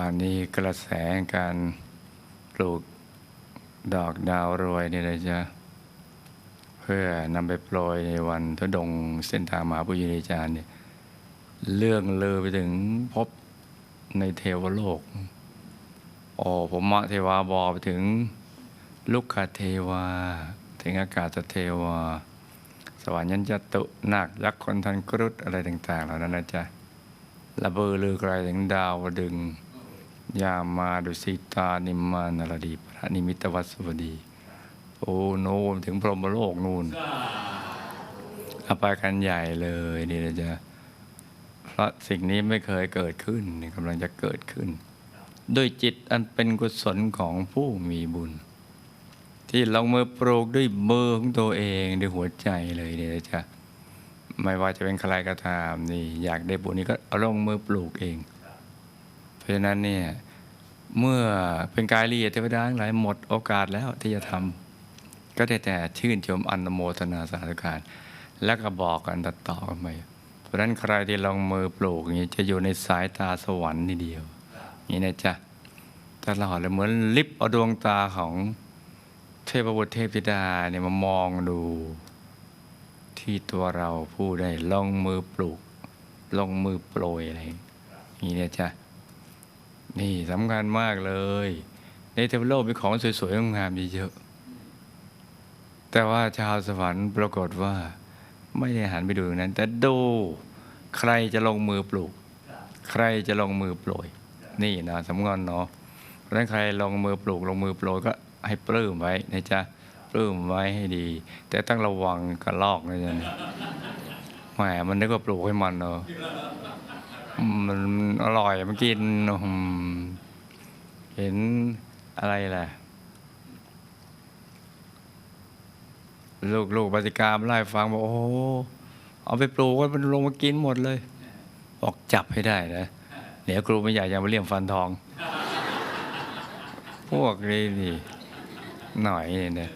ตอนนี้กระแสการปลูกดอกดาวรวยเนี่ยนะจ๊ะเพื่อนำไปโปรยในวันทุดงเส้นทางมหาปุญญาจารย์เนี่ยเรื่องเลือไปถึงพบในเทวโลก โอ้ผมมะเทวาบอกไปถึงลุกขเทวา ถึงอากาศเทวา สวรรค์ยันจตุนาคยักษ์คนทันกรุฑอะไรต่าง ๆ เหล่านั้นนะจ๊ะระเบือลือไกลถึงดาวดึง ยามาดุสิตานิมมานรดีพระนิมิตวัสวดี โอ้โนนถึงพรหมโลกนูนเอาไปกันใหญ่เลยนี่นะจ๊ะเพราะสิ่งนี้ไม่เคยเกิดขึ้นกำลังจะเกิดขึ้น ด้วยจิตอันเป็นกุศลของผู้มีบุญ ที่ลงมือปลูกด้วยมือของตัวเองด้วยหัวใจเลยเนี่ยจะไม่ว่าจะเป็นใครก็ตามนี่ อยากได้บุญนี้ก็เอาลงมือปลูกเอง ราะฉะนั้นเนี่ยเมื่อเป็นกายละเอียดเทวดาทั้งหลายหมดโอกาสแล้วที่จะทำก็ได้แต่ชื่นชมอนโมทนาสาธุการ แล้วก็บอกกันต่อกันไปเพราะฉะนั้นใครที่ลองมือปลูกอย่างนี้จะอยู่ในสายตาสวรรค์นี่เดียวนี่นะจ๊ะตลอดเลยเหมือนลิบเอาดวงตาของเทพบุตรเทพธิดาเนี่ยมามองดู ที่ตัวเราผู้ได้ลองมือปลูกลองมือโปรยอะไรนี่เนี่ยจ้ะ นี่สำคัญมากเลย ในเทวโลกมีของสวยๆงามๆเยอะๆแต่ว่าชาวสวรรค์ปรากฏว่า ไม่ได้หันไปดูอย่างนั้น แต่ดูใครจะลงมือปลูก ใครจะลงมือโปรย นี่นะสำคัญเนาะเพราะนั้นใครลงมือปลูกลงมือโปรยก็ให้ปลื้มไว้นะจ๊ะปลื้มไว้ให้ดี แต่ต้องระวังกระลอกนะจ๊ะเนี่ยแหมมันนึกว่าปลูกให้มันเนาะ มันอร่อยมันกินเห็นอะไรแหละลูกลูกปฏิกรรมไล่ฟังบอกโอ้เอาไปปลูกไว้มันลงมากินหมดเลยบอกจับให้ได้นะเดี๋ยวครูไม่อยากจะมาเลี่ยมฟันทอง พวกนี้นี่หน่อยเนี่ย